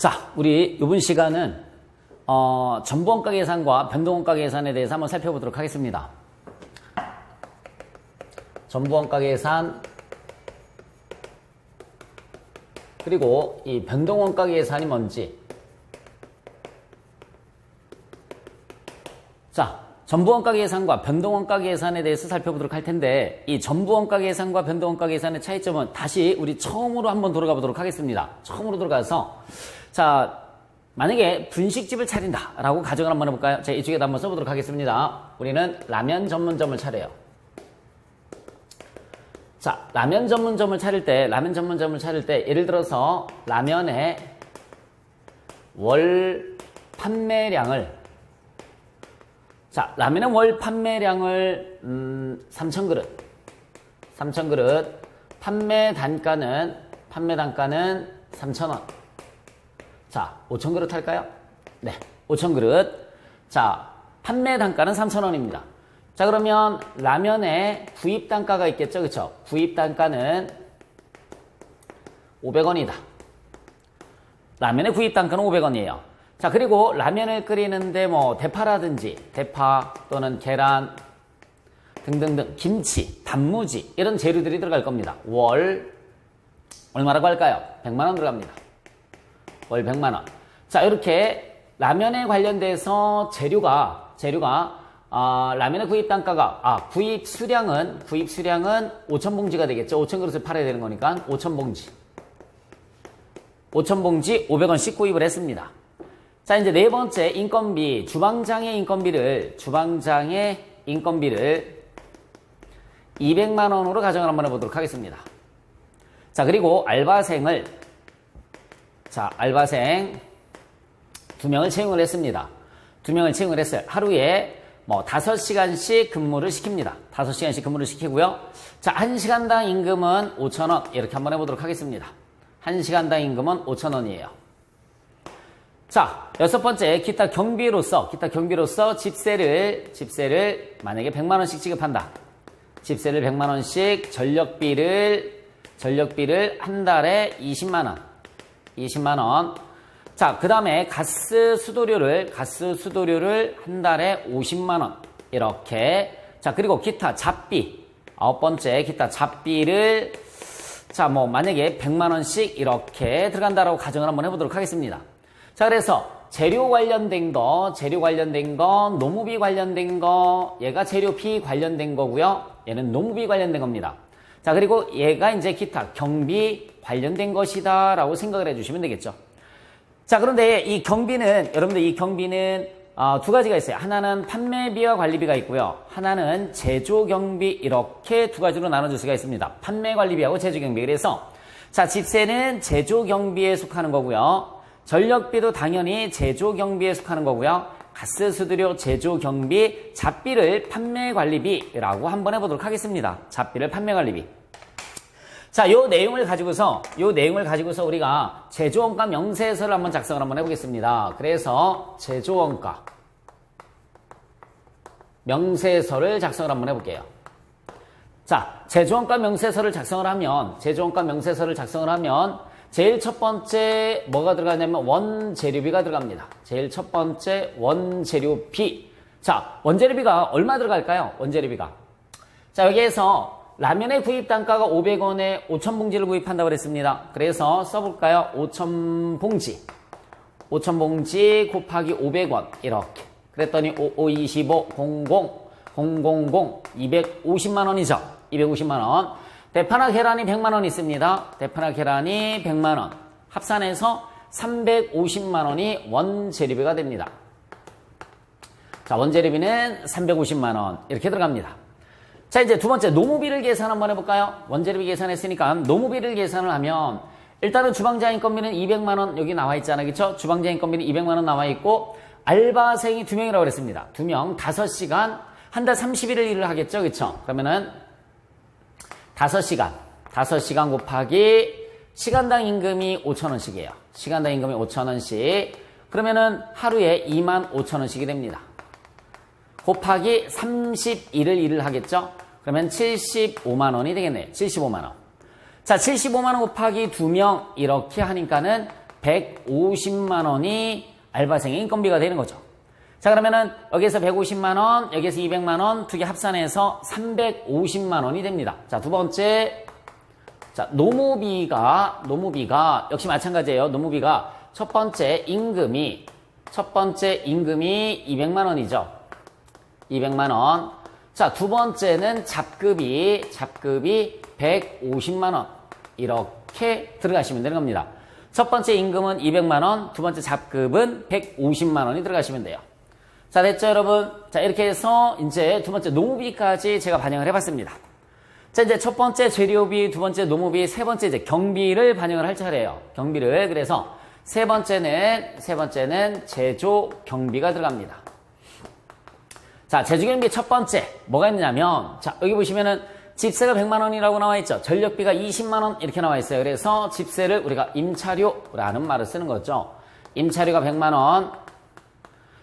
자, 우리 이번 시간은 어, 전부원가 계산과 변동원가 계산에 대해서 한번 살펴보도록 하겠습니다. 전부원가 계산 그리고 이 변동원가 계산이 뭔지 자, 전부원가 계산과 변동원가 계산에 대해서 살펴보도록 할 텐데 이 전부원가 계산과 변동원가 계산의 차이점은 다시 우리 처음으로 한번 돌아가 보도록 하겠습니다. 처음으로 돌아가서 자, 만약에 분식집을 차린다라고 가정을 한번 해볼까요? 자, 이쪽에다 한번 써보도록 하겠습니다. 우리는 라면 전문점을 차려요. 자, 라면 전문점을 차릴 때, 라면 전문점을 차릴 때, 예를 들어서 라면의 월 판매량을, 자, 라면의 월 판매량을, 음, 3,000그릇. 3,000그릇. 판매 단가는, 판매 단가는 3,000원. 자, 5,000그릇 할까요? 네, 5,000그릇. 자, 판매 단가는 3,000원입니다. 자, 그러면 라면의 구입 단가가 있겠죠? 그쵸? 구입 단가는 500원이다. 라면의 구입 단가는 500원이에요. 자, 그리고 라면을 끓이는데 뭐 대파라든지 대파 또는 계란 등등등 김치, 단무지 이런 재료들이 들어갈 겁니다. 월 얼마라고 할까요? 100만 원 들어갑니다. 월 100만 원. 자, 이렇게 라면에 관련돼서 재료가 재료가 아, 라면의 구입 단가가 아, 구입 수량은 구입 수량은 5천 봉지가 되겠죠. 5천 그릇을 팔아야 되는 거니까 5천 봉지. 5천 봉지 500원씩 구입을 했습니다. 자, 이제 네 번째 인건비, 주방장의 인건비를 주방장의 인건비를 200만 원으로 가정을 한번 해보도록 하겠습니다. 자, 그리고 알바생을 자, 알바생 두 명을 채용을 했습니다. 두 명을 채용을 했어요. 하루에 뭐 다섯 시간씩 근무를 시킵니다. 다섯 시간씩 근무를 시키고요. 자, 한 시간당 임금은 5천 원 이렇게 한번 해보도록 하겠습니다. 한 시간당 임금은 5천 원이에요. 자, 여섯 번째 기타 경비로서 기타 경비로서 집세를 집세를 만약에 100만 원씩 지급한다. 집세를 100만 원씩 전력비를 전력비를 한 달에 20만 원. 20만 원. 자, 그 다음에 가스 수도료를 가스 수도료를 한 달에 50만 원. 이렇게. 자, 그리고 기타 잡비. 아홉 번째 기타 잡비를 자, 뭐 만약에 100만 원씩 이렇게 들어간다라고 가정을 한번 해 보도록 하겠습니다. 자, 그래서 재료 관련된 거, 재료 관련된 거, 노무비 관련된 거, 얘가 재료비 관련된 거고요. 얘는 노무비 관련된 겁니다. 자, 그리고 얘가 이제 기타 경비 관련된 것이다 라고 생각을 해주시면 되겠죠. 자, 그런데 이 경비는 여러분들 이 경비는 어, 두 가지가 있어요. 하나는 판매비와 관리비가 있고요. 하나는 제조 경비 이렇게 두 가지로 나눠줄 수가 있습니다. 판매 관리비하고 제조 경비. 그래서 자, 집세는 제조 경비에 속하는 거고요. 전력비도 당연히 제조 경비에 속하는 거고요. 가스 수수료 제조 경비 잡비를 판매 관리비라고 한번 해보도록 하겠습니다. 잡비를 판매 관리비. 자, 요 내용을 가지고서, 요 내용을 가지고서 우리가 제조원가 명세서를 한번 작성을 한번 해보겠습니다. 그래서 제조원가 명세서를 작성을 한번 해볼게요. 자, 제조원가 명세서를 작성을 하면, 제조원가 명세서를 작성을 하면, 제일 첫 번째 뭐가 들어가냐면 원재료비가 들어갑니다. 제일 첫 번째 원재료비. 자, 원재료비가 얼마 들어갈까요? 원재료비가. 자, 여기에서 라면의 구입 단가가 500원에 5,000봉지를 구입한다고 그랬습니다. 그래서 써볼까요? 5,000봉지. 5,000봉지 곱하기 500원. 이렇게. 그랬더니 5, 5, 25, 00, 000, 250만 원이죠. 250만 원. 대파나 계란이 100만 원 있습니다. 대파나 계란이 100만 원. 합산해서 350만 원이 원재료비가 됩니다. 자, 원재료비는 350만 원. 이렇게 들어갑니다. 자, 이제 두 번째 노무비를 계산 한번 해볼까요? 원재료비 계산했으니까 노무비를 계산을 하면 일단은 주방장 인건비는 200만 원 여기 나와 있잖아요. 그렇죠? 주방장 인건비는 200만 원 나와 있고 알바생이 두 명이라고 그랬습니다. 두 명, 다섯 시간 한 달 30일을 일을 하겠죠. 그렇죠? 그러면은 5시간, 5시간 곱하기 시간당 임금이 5천원씩이에요. 시간당 임금이 5천원씩. 그러면은 하루에 2만 5천원씩이 됩니다. 곱하기 31을 일을 하겠죠? 그러면 75만 원이 되겠네요. 75만 원. 자, 75만 원 곱하기 2명 이렇게 하니까는 150만 원이 알바생의 인건비가 되는 거죠. 자, 그러면은 여기에서 150만 원, 여기에서 200만 원, 두 개 합산해서 350만 원이 됩니다. 자, 두 번째. 자, 노무비가, 노무비가, 역시 마찬가지예요. 노무비가 첫 번째 임금이, 첫 번째 임금이 200만 원이죠. 200만 원. 자, 두 번째는 잡급이, 잡급이 150만 원. 이렇게 들어가시면 되는 겁니다. 첫 번째 임금은 200만 원, 두 번째 잡급은 150만 원이 들어가시면 돼요. 자, 됐죠, 여러분? 자, 이렇게 해서 이제 두 번째 노무비까지 제가 반영을 해봤습니다. 자, 이제 첫 번째 재료비, 두 번째 노무비, 세 번째 이제 경비를 반영을 할 차례예요. 경비를. 그래서 세 번째는, 세 번째는 제조 경비가 들어갑니다. 자, 제조 경비 첫 번째. 뭐가 있냐면, 자, 여기 보시면은 집세가 100만 원이라고 나와 있죠. 전력비가 20만 원 이렇게 나와 있어요. 그래서 집세를 우리가 임차료라는 말을 쓰는 거죠. 임차료가 100만 원.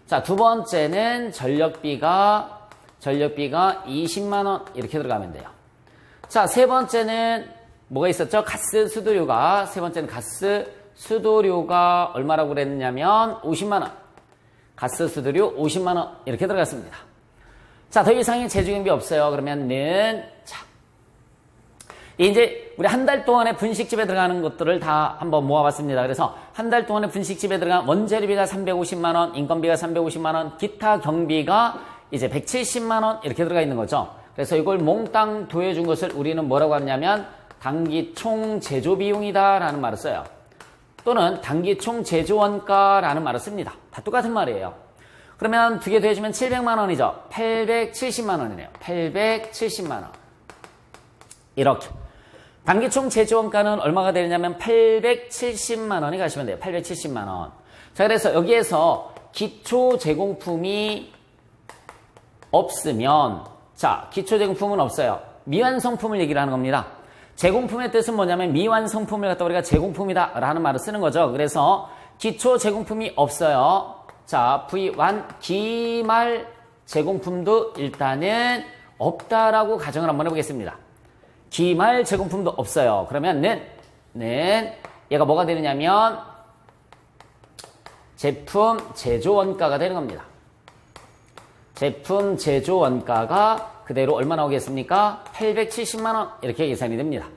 자, 두 번째는 전력비가 전력비가 20만 원 이렇게 들어가면 돼요. 자, 세 번째는 뭐가 있었죠? 가스 수도료가 세 번째는 가스 수도료가 얼마라고 그랬냐면 50만 원. 가스 수도료 50만 원 이렇게 들어갔습니다. 자, 더 이상의 제주경비 없어요. 그러면은 자, 이제 우리 한 달 동안에 분식집에 들어가는 것들을 다 한번 모아봤습니다. 그래서 한 달 동안에 분식집에 들어간 원재료비가 350만 원, 인건비가 350만 원, 기타 경비가 이제 170만 원 이렇게 들어가 있는 거죠. 그래서 이걸 몽땅 도해준 것을 우리는 뭐라고 하냐면 단기 총 제조 비용이다라는 말을 써요. 또는 단기 총 제조 원가라는 말을 씁니다. 다 똑같은 말이에요. 그러면 두 개 더해주면 700만 원이죠. 870만 원이네요. 870만 원. 이렇게. 단기 총 제조 원가는 얼마가 되느냐면 870만 원이 가시면 돼요. 870만 원. 자, 그래서 여기에서 기초 제공품이 없으면 자, 기초 제공품은 없어요. 미완성품을 얘기를 하는 겁니다. 제공품의 뜻은 뭐냐면 미완성품을 갖다 우리가 제공품이다 라는 말을 쓰는 거죠. 그래서 기초 제공품이 없어요. 자, V1 기말 제공품도 일단은 없다라고 가정을 한번 해보겠습니다. 기말 제공품도 없어요. 그러면은 는 얘가 뭐가 되느냐면 제품 제조 원가가 되는 겁니다. 제품 제조 원가가 그대로 얼마 나오겠습니까? 870만 원 이렇게 계산이 됩니다.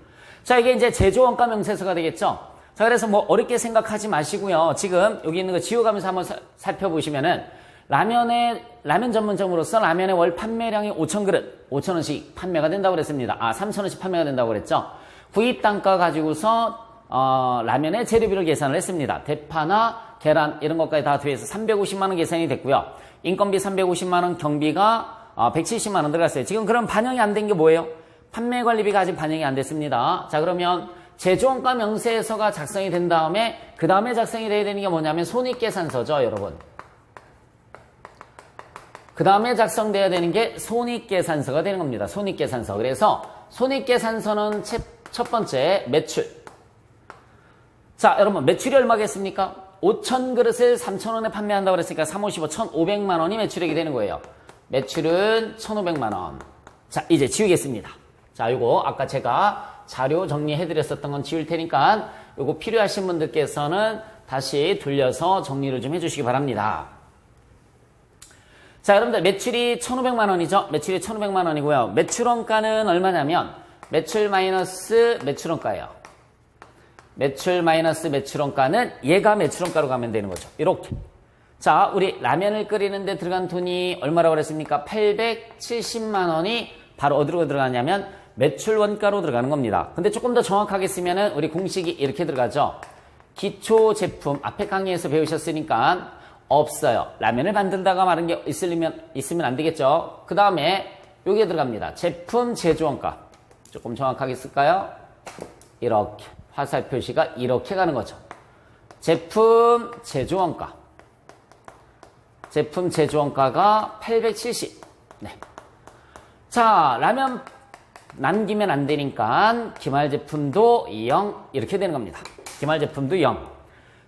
자, 이게 이제 제조 원가 명세서가 되겠죠? 자, 그래서 뭐 어렵게 생각하지 마시고요. 지금 여기 있는 거 지워가면서 한번 사, 살펴보시면은 라면의 라면 전문점으로서 라면의 월 판매량이 5천 그릇, 5천 원씩 판매가 된다고 그랬습니다. 아, 3천 원씩 판매가 된다고 그랬죠. 구입 단가 가지고서 어, 라면의 재료비를 계산을 했습니다. 대파나 계란 이런 것까지 다 더해서 350만 원 계산이 됐고요. 인건비 350만 원, 경비가 어, 170만 원 들어갔어요. 지금 그럼 반영이 안 된 게 뭐예요? 판매 관리비가 아직 반영이 안 됐습니다. 자, 그러면 제조원가 명세서가 작성이 된 다음에 그 다음에 작성이 돼야 되는 게 뭐냐면 손익계산서죠, 여러분. 그 다음에 작성돼야 되는 게 손익계산서가 되는 겁니다. 손익계산서. 그래서 손익계산서는 첫 번째 매출. 자, 여러분 매출이 얼마겠습니까? 5천 그릇을 3천 원에 판매한다고 그랬으니까 3, 5, 15, 1,500만 원이 매출액이 되는 거예요. 매출은 1,500만 원. 자, 이제 지우겠습니다. 자, 이거 아까 제가 자료 정리해 드렸었던 건 지울 테니까 이거 필요하신 분들께서는 다시 돌려서 정리를 좀 해주시기 바랍니다. 자, 여러분들 매출이 1,500만 원이죠? 매출이 1,500만 원이고요. 매출원가는 얼마냐면 매출 마이너스 매출원가예요. 매출 마이너스 매출원가는 얘가 매출원가로 가면 되는 거죠. 이렇게. 자, 우리 라면을 끓이는데 들어간 돈이 얼마라고 그랬습니까? 870만 원이 바로 어디로 들어가냐면 매출 원가로 들어가는 겁니다. 근데 조금 더 정확하게 쓰면은 우리 공식이 이렇게 들어가죠. 기초 제품 앞에 강의에서 배우셨으니까 없어요. 라면을 만든다가 말은 게 있으면 있으면 안 되겠죠. 그 다음에 여기에 들어갑니다. 제품 제조 원가. 조금 정확하게 쓸까요? 이렇게 화살 표시가 이렇게 가는 거죠. 제품 제조 원가. 제품 제조 원가가 870. 네. 자, 라면 남기면 안 되니까 기말 제품도 0 이렇게 되는 겁니다. 기말 제품도 0.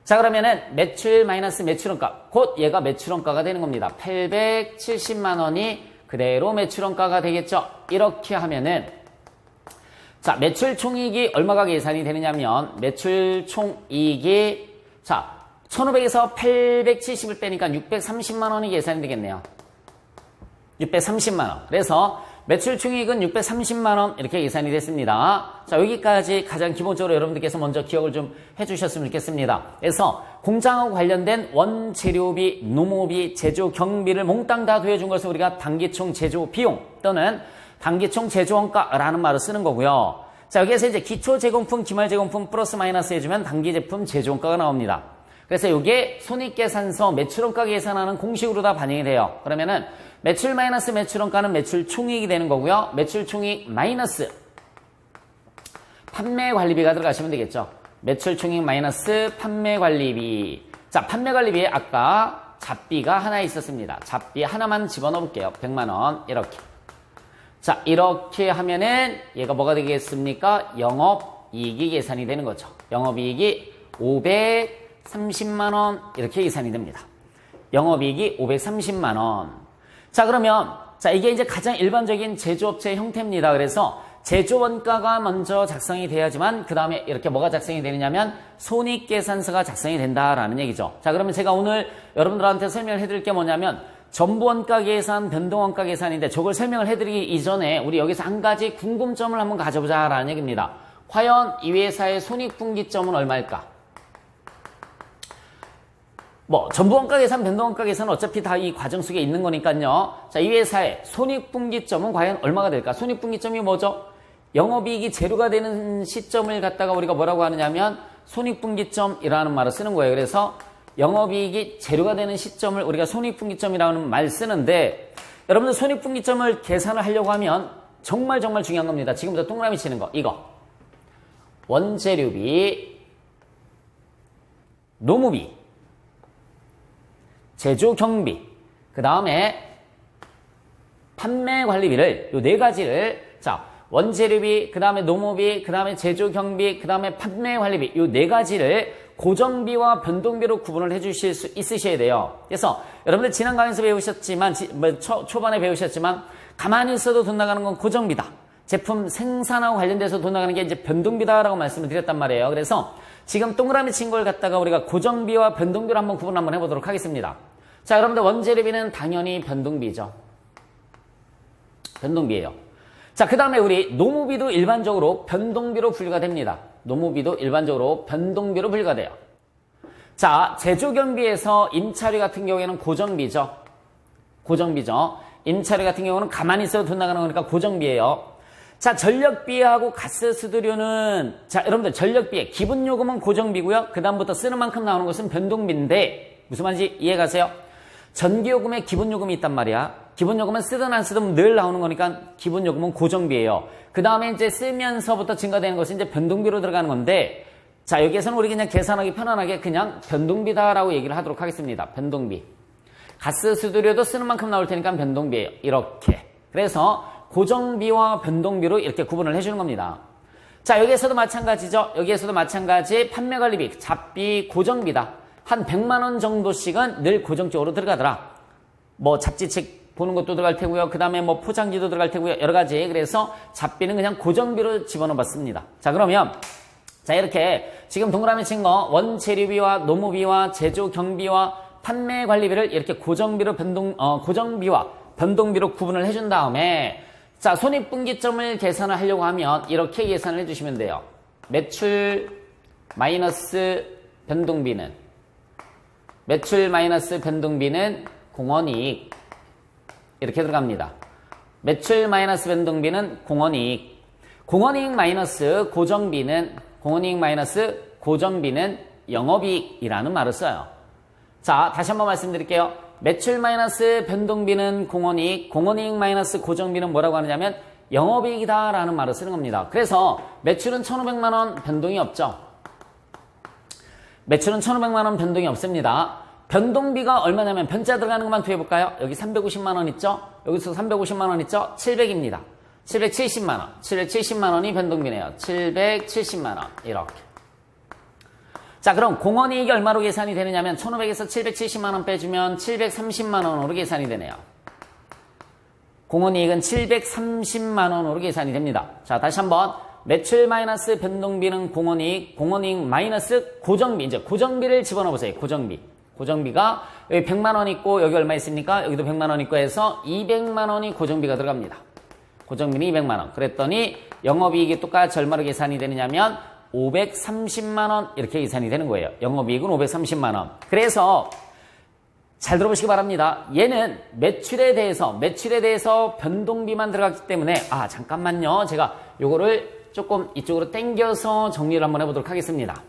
자 그러면은 매출 마이너스 매출원가 곧 얘가 매출원가가 되는 겁니다. 870만 원이 그대로 매출원가가 되겠죠. 이렇게 하면은 자 매출 총이익이 얼마가 계산이 되느냐면 매출 총이익이 자, 1500에서 870을 빼니까 630만 원이 계산이 되겠네요. 630만 원. 그래서 매출 총액은 630만 원 이렇게 계산이 됐습니다. 자, 여기까지 가장 기본적으로 여러분들께서 먼저 기억을 좀 해주셨으면 좋겠습니다. 그래서 공장하고 관련된 원재료비, 노모비, 제조 경비를 몽땅 다 더해준 것을 우리가 단기총 제조 비용 또는 단기총 제조 원가라는 말을 쓰는 거고요. 자, 여기에서 이제 기초 제공품, 기말 제공품 플러스 마이너스 해주면 단기 제품 제조 원가가 나옵니다. 그래서 이게 손익계산서 매출원가 계산하는 공식으로 다 반영이 돼요. 그러면은 매출 마이너스 매출원가는 매출 총익이 되는 거고요. 매출 총익 마이너스 판매 관리비가 들어가시면 되겠죠. 매출 총익 마이너스 판매 관리비. 자, 판매 관리비에 아까 잡비가 하나 있었습니다. 잡비 하나만 집어넣어 볼게요. 100만 원 이렇게. 자, 이렇게 하면은 얘가 뭐가 되겠습니까? 영업 이익이 계산이 되는 거죠. 영업 이익이 530만 원 이렇게 계산이 됩니다. 영업 이익이 530만 원. 자, 그러면 자, 이게 이제 가장 일반적인 제조업체 형태입니다. 그래서 제조 원가가 먼저 작성이 돼야지만 그 다음에 이렇게 뭐가 작성이 되느냐면 손익계산서가 작성이 된다라는 얘기죠. 자, 그러면 제가 오늘 여러분들한테 설명을 해드릴 게 뭐냐면 전부 원가 계산, 변동 원가 계산인데 저걸 설명을 해드리기 이전에 우리 여기서 한 가지 궁금점을 한번 가져보자라는 얘기입니다. 과연 이 회사의 손익분기점은 얼마일까? 뭐 전부 원가 계산, 변동 원가 계산은 어차피 다 이 과정 속에 있는 거니까요. 자, 이 회사의 손익분기점은 과연 얼마가 될까? 손익분기점이 뭐죠? 영업이익이 제로가 되는 시점을 갖다가 우리가 뭐라고 하느냐면 손익분기점이라는 말을 쓰는 거예요. 그래서 영업이익이 제로가 되는 시점을 우리가 손익분기점이라는 말 쓰는데 여러분들 손익분기점을 계산을 하려고 하면 정말 정말 중요한 겁니다. 지금부터 동그라미 치는 거 이거 원재료비 노무비 제조 경비 그 다음에 판매 관리비를 요 네 가지를 자 원재료비 그 다음에 노무비 그 다음에 제조 경비 그 다음에 판매 관리비 요 네 가지를 고정비와 변동비로 구분을 해주실 수 있으셔야 돼요. 그래서 여러분들 지난 강의에서 배우셨지만 지, 뭐 초, 초반에 배우셨지만 가만히 있어도 돈 나가는 건 고정비다. 제품 생산하고 관련돼서 돈 나가는 게 이제 변동비다라고 말씀을 드렸단 말이에요. 그래서 지금 동그라미 친 걸 갖다가 우리가 고정비와 변동비로 한번 구분 한번 해보도록 하겠습니다. 자, 여러분들 원재료비는 당연히 변동비죠. 변동비예요. 자, 그 다음에 우리 노무비도 일반적으로 변동비로 분류가 됩니다. 노무비도 일반적으로 변동비로 분류가 돼요. 자, 제조경비에서 임차료 같은 경우에는 고정비죠. 고정비죠. 임차료 같은 경우는 가만히 있어도 돈 나가는 거니까 고정비예요. 자, 전력비하고 가스 수도료는 자, 여러분들 전력비에 기본 요금은 고정비고요. 그 다음부터 쓰는 만큼 나오는 것은 변동비인데 무슨 말인지 이해 가세요? 전기 요금에 기본 요금이 있단 말이야. 기본 요금은 쓰든 안 쓰든 늘 나오는 거니까 기본 요금은 고정비예요. 그 다음에 이제 쓰면서부터 증가되는 것이 이제 변동비로 들어가는 건데 자 여기에서는 우리 그냥 계산하기 편안하게 그냥 변동비다라고 얘기를 하도록 하겠습니다. 변동비. 가스 수도료도 쓰는 만큼 나올 테니까 변동비예요. 이렇게. 그래서 고정비와 변동비로 이렇게 구분을 해주는 겁니다. 자 여기에서도 마찬가지죠. 여기에서도 마찬가지 판매관리비, 잡비, 고정비다. 한 100만 원 정도씩은 늘 고정적으로 들어가더라. 뭐 잡지책 보는 것도 들어갈 테고요. 그 다음에 뭐 포장지도 들어갈 테고요. 여러 가지. 그래서 잡비는 그냥 고정비로 집어넣어 봤습니다. 자, 그러면 자, 이렇게 지금 동그라미 친 거 원재료비와 노무비와 제조 경비와 판매 관리비를 이렇게 고정비로 변동 어, 고정비와 변동비로 구분을 해준 다음에 자, 손익분기점을 계산을 하려고 하면 이렇게 계산을 해 주시면 돼요. 매출 마이너스 변동비는 매출 마이너스 변동비는 공원이익 이렇게 들어갑니다. 매출 마이너스 변동비는 공원이익 공원이익 마이너스 고정비는 공원이익 마이너스 고정비는 영업이익이라는 말을 써요. 자 다시 한번 말씀드릴게요. 매출 마이너스 변동비는 공원이익 공원이익 마이너스 고정비는 뭐라고 하느냐면 영업이익이다라는 말을 쓰는 겁니다. 그래서 매출은 1,500만 원 변동이 없죠. 매출은 1,500만 원 변동이 없습니다. 변동비가 얼마냐면 변자 들어가는 것만 구해볼까요? 여기 350만 원 있죠? 여기서 350만 원 있죠? 700입니다. 770만 원. 770만 원이 변동비네요. 770만 원. 이렇게. 자, 그럼 공원이익이 얼마로 계산이 되느냐면 1,500에서 770만 원 빼주면 730만 원으로 계산이 되네요. 공원이익은 730만 원으로 계산이 됩니다. 자, 다시 한번 매출 마이너스 변동비는 공원이익, 공원이익 마이너스 고정비. 이제 고정비를 집어넣어 보세요. 고정비. 고정비가 여기 100만 원 있고 여기 얼마 있습니까? 여기도 100만 원 있고 해서 200만 원이 고정비가 들어갑니다. 고정비는 200만 원. 그랬더니 영업이익이 똑같이 얼마로 계산이 되느냐면 530만 원 이렇게 계산이 되는 거예요. 영업이익은 530만 원. 그래서 잘 들어보시기 바랍니다. 얘는 매출에 대해서 매출에 대해서 변동비만 들어갔기 때문에 아 잠깐만요. 제가 요거를 조금 이쪽으로 당겨서 정리를 한번 해보도록 하겠습니다.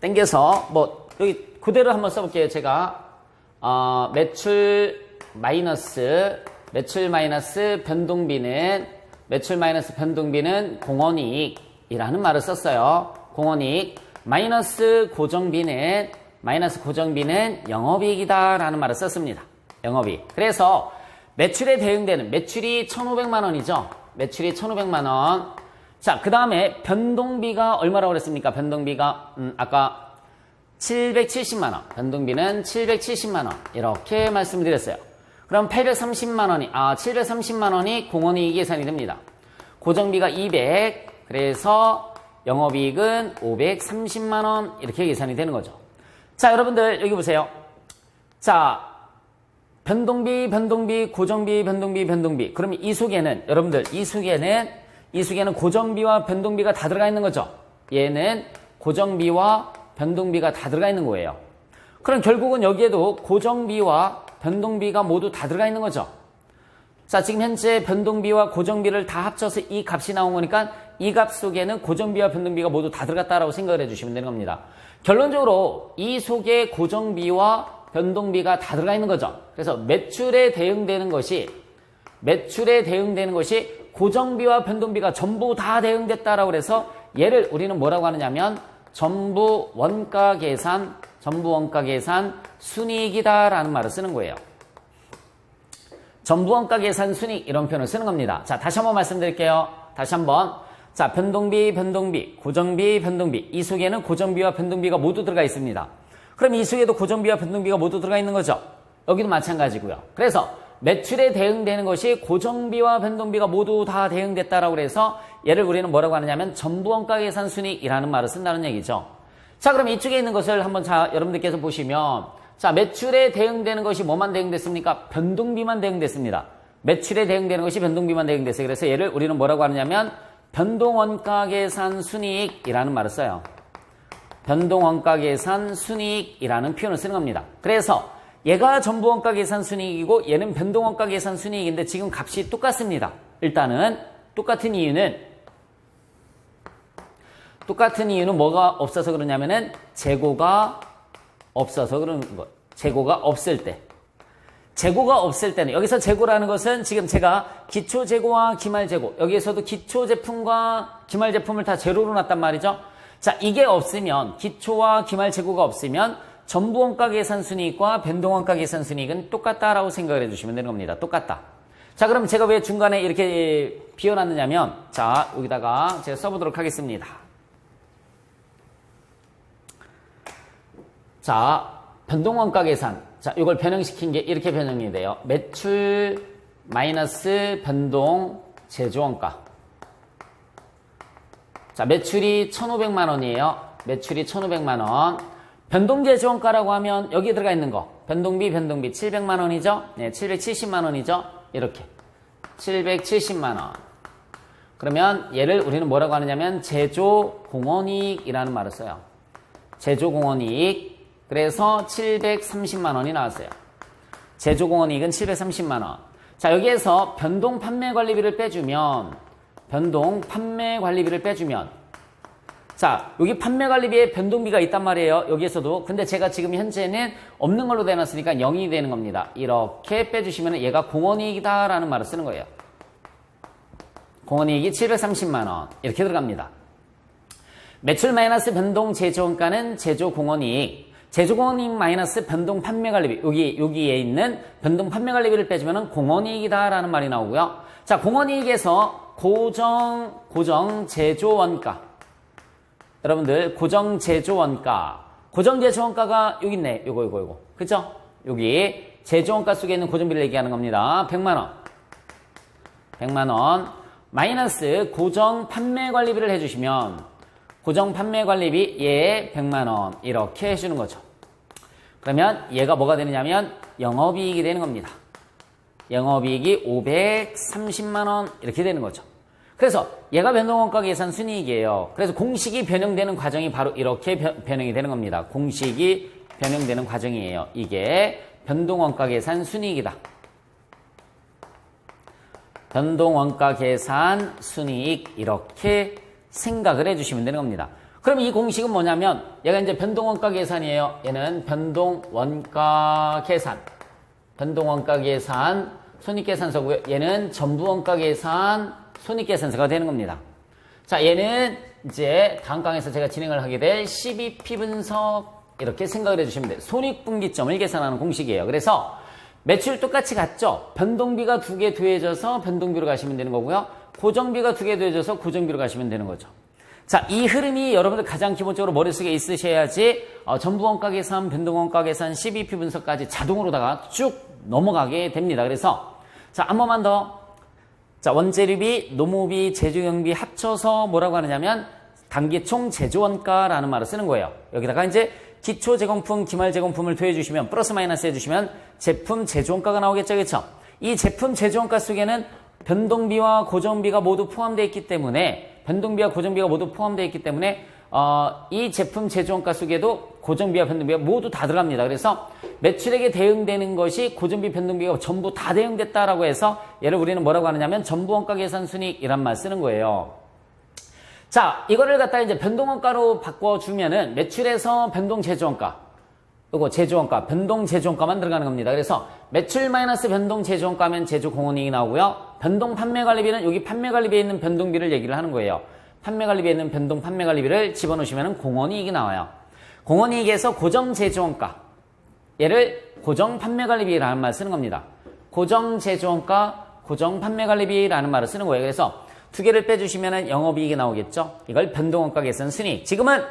당겨서 뭐 여기 그대로 한번 써볼게요. 제가 어, 매출 마이너스 매출 마이너스 변동비는 매출 마이너스 변동비는 공원이익이라는 말을 썼어요. 공원이익 마이너스 고정비는 마이너스 고정비는 영업이익이다라는 말을 썼습니다. 영업이익. 그래서 매출에 대응되는 매출이 1,500만 원이죠. 매출이 1,500만 원. 자, 그 다음에 변동비가 얼마라고 그랬습니까? 변동비가 음, 아까 770만 원. 변동비는 770만 원. 이렇게 말씀드렸어요. 그럼 830만 원이 아 730만 원이 공원이익 예산이 됩니다. 고정비가 200. 그래서 영업이익은 530만 원 이렇게 계산이 되는 거죠. 자, 여러분들 여기 보세요. 자, 변동비, 변동비, 고정비, 변동비, 변동비. 그러면 이 속에는 여러분들 이 속에는 이 속에는 고정비와 변동비가 다 들어가 있는 거죠. 얘는 고정비와 변동비가 다 들어가 있는 거예요. 그럼 결국은 여기에도 고정비와 변동비가 모두 다 들어가 있는 거죠. 자, 지금 현재 변동비와 고정비를 다 합쳐서 이 값이 나온 거니까 이 값 속에는 고정비와 변동비가 모두 다 들어갔다라고 생각을 해주시면 되는 겁니다. 결론적으로 이 속에 고정비와 변동비가 다 들어가 있는 거죠. 그래서 매출에 대응되는 것이 매출에 대응되는 것이 고정비와 변동비가 전부 다 대응됐다라고 그래서 얘를 우리는 뭐라고 하느냐면 전부 원가 계산, 전부 원가 계산 순이익이다라는 말을 쓰는 거예요. 전부 원가 계산 순이익 이런 표현을 쓰는 겁니다. 자, 다시 한번 말씀드릴게요. 다시 한번. 자, 변동비, 변동비, 고정비, 변동비. 이 속에는 고정비와 변동비가 모두 들어가 있습니다. 그럼 이 속에도 고정비와 변동비가 모두 들어가 있는 거죠. 여기도 마찬가지고요. 그래서 매출에 대응되는 것이 고정비와 변동비가 모두 다 대응됐다라고 해서 얘를 우리는 뭐라고 하느냐면 전부 원가 계산 순이익이라는 말을 쓴다는 얘기죠. 자, 그럼 이쪽에 있는 것을 한번 자, 여러분들께서 보시면 자, 매출에 대응되는 것이 뭐만 대응됐습니까? 변동비만 대응됐습니다. 매출에 대응되는 것이 변동비만 대응됐어요. 그래서 얘를 우리는 뭐라고 하느냐면 변동원가 계산 순이익이라는 말을 써요. 변동원가 계산 순이익이라는 표현을 쓰는 겁니다. 그래서 얘가 전부 원가 계산 순이익이고 얘는 변동원가 계산 순이익인데 지금 값이 똑같습니다. 일단은 똑같은 이유는 똑같은 이유는 뭐가 없어서 그러냐면은 재고가 없어서 그러는 것. 재고가 없을 때. 재고가 없을 때는 여기서 재고라는 것은 지금 제가 기초 재고와 기말 재고 여기에서도 기초 제품과 기말 제품을 다 제로로 놨단 말이죠. 자 이게 없으면 기초와 기말 재고가 없으면 전부 원가 계산 순이익과 변동 원가 계산 순이익은 똑같다라고 생각을 해주시면 되는 겁니다. 똑같다. 자 그럼 제가 왜 중간에 이렇게 비워놨느냐면 자 여기다가 제가 써보도록 하겠습니다. 자 변동 원가 계산 자, 이걸 변형시킨 게 이렇게 변형이 돼요. 매출 마이너스 변동 제조원가. 자, 매출이 1,500만 원이에요. 매출이 1,500만 원. 변동 제조원가라고 하면 여기에 들어가 있는 거. 변동비, 변동비 700만 원이죠? 네, 770만 원이죠? 이렇게. 770만 원. 그러면 얘를 우리는 뭐라고 하느냐면 제조 공원이익이라는 말을 써요. 제조 공원이익. 그래서 730만 원이 나왔어요. 제조공원 이익은 730만 원. 자, 여기에서 변동 판매 관리비를 빼주면 변동 판매 관리비를 빼주면 자, 여기 판매 관리비에 변동비가 있단 말이에요. 여기에서도. 근데 제가 지금 현재는 없는 걸로 대놨으니까 0이 되는 겁니다. 이렇게 빼 주시면 얘가 공원 이익이다라는 말을 쓰는 거예요. 공원 이익이 730만 원. 이렇게 들어갑니다. 매출 마이너스 변동 제조원가는 제조 공원 이익. 제조공원이익 마이너스 변동 판매관리비 여기 여기에 있는 변동 판매관리비를 빼주면 공원이익이다라는 말이 나오고요. 자 공원이익에서 고정 고정 제조원가 여러분들 고정 제조원가 고정 제조원가가 여기 있네. 요거 요거 요거 그죠? 여기 제조원가 속에 있는 고정비를 얘기하는 겁니다. 100만 원 100만 원 마이너스 고정 판매 관리비를 해주시면 고정 판매 관리비 얘 100만 원 이렇게 해주는 거죠. 그러면 얘가 뭐가 되느냐면 영업이익이 되는 겁니다. 영업이익이 530만 원 이렇게 되는 거죠. 그래서 얘가 변동원가 계산 순이익이에요. 그래서 공식이 변형되는 과정이 바로 이렇게 변- 변형이 되는 겁니다. 공식이 변형되는 과정이에요. 이게 변동원가 계산 순이익이다. 변동원가 계산 순이익 이렇게 생각을 해주시면 되는 겁니다. 그럼 이 공식은 뭐냐면 얘가 이제 변동원가 계산이에요. 얘는 변동원가 계산. 변동원가 계산 손익계산서고요. 얘는 전부원가 계산 손익계산서가 되는 겁니다. 자, 얘는 이제 다음 강에서 제가 진행을 하게 될 12P 분석 이렇게 생각을 해주시면 돼요. 손익분기점을 계산하는 공식이에요. 그래서 매출 똑같이 같죠? 변동비가 두 개 더해져서 변동비로 가시면 되는 거고요. 고정비가 두개 더해져서 고정비로 가시면 되는 거죠. 자, 이 흐름이 여러분들 가장 기본적으로 머릿속에 있으셔야지 어, 전부원가 계산, 변동원가 계산, 12P 분석까지 자동으로다가 쭉 넘어가게 됩니다. 그래서 자, 한 번만 더. 자, 원재료비, 노무비, 제조경비 합쳐서 뭐라고 하느냐면 단기총 제조원가라는 말을 쓰는 거예요. 여기다가 이제 기초 제공품, 기말 제공품을 더해 주시면 플러스 마이너스 해 주시면 제품 제조원가가 나오겠죠. 그렇죠? 이 제품 제조원가 속에는 변동비와 고정비가 모두 포함되어 있기 때문에 변동비와 고정비가 모두 포함되어 있기 때문에 어, 이 제품 제조원가 속에도 고정비와 변동비가 모두 다 들어갑니다. 그래서 매출액에 대응되는 것이 고정비, 변동비가 전부 다 대응됐다라고 해서 얘를 우리는 뭐라고 하느냐면 전부원가 계산 순익이란 말 쓰는 거예요. 자, 이거를 갖다 이제 변동원가로 바꿔주면은 매출에서 변동 제조원가, 요거 제조원가, 변동 제조원가만 들어가는 겁니다. 그래서 매출 마이너스 변동 제조원가면 제조 공원이익이 나오고요. 변동 판매 관리비는 여기 판매 관리비에 있는 변동비를 얘기를 하는 거예요. 판매 관리비에 있는 변동 판매 관리비를 집어넣으시면 공원이익이 나와요. 공원이익에서 고정 제조원가, 얘를 고정 판매 관리비라는 말을 쓰는 겁니다. 고정 제조원가, 고정 판매 관리비라는 말을 쓰는 거예요. 그래서 두 개를 빼주시면 영업이익이 나오겠죠. 이걸 변동원가 계산 순이익. 지금은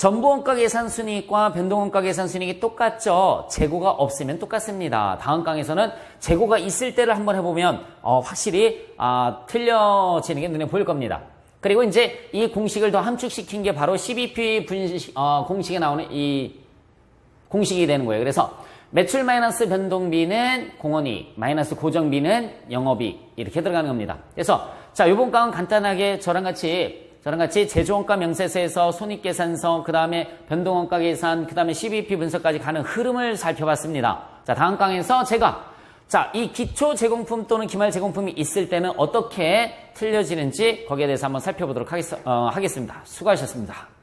전부원가 계산 순이익과 변동원가 계산 순이익이 똑같죠. 재고가 없으면 똑같습니다. 다음 강에서는 재고가 있을 때를 한번 해보면 어, 확실히 아, 틀려지는 게 눈에 보일 겁니다. 그리고 이제 이 공식을 더 함축시킨 게 바로 12P 분식, 어, 공식에 나오는 이 공식이 되는 거예요. 그래서 매출 마이너스 변동비는 공원이, 마이너스 고정비는 영업이 이렇게 들어가는 겁니다. 그래서 자, 요번 강은 간단하게 저랑 같이 저랑 같이 제조원가 명세서에서 손익계산서, 그 다음에 변동원가 계산, 그 다음에 CBP 분석까지 가는 흐름을 살펴봤습니다. 자, 다음 강에서 제가 자, 이 기초 제공품 또는 기말 제공품이 있을 때는 어떻게 틀려지는지 거기에 대해서 한번 살펴보도록 하겠, 어, 하겠습니다. 수고하셨습니다.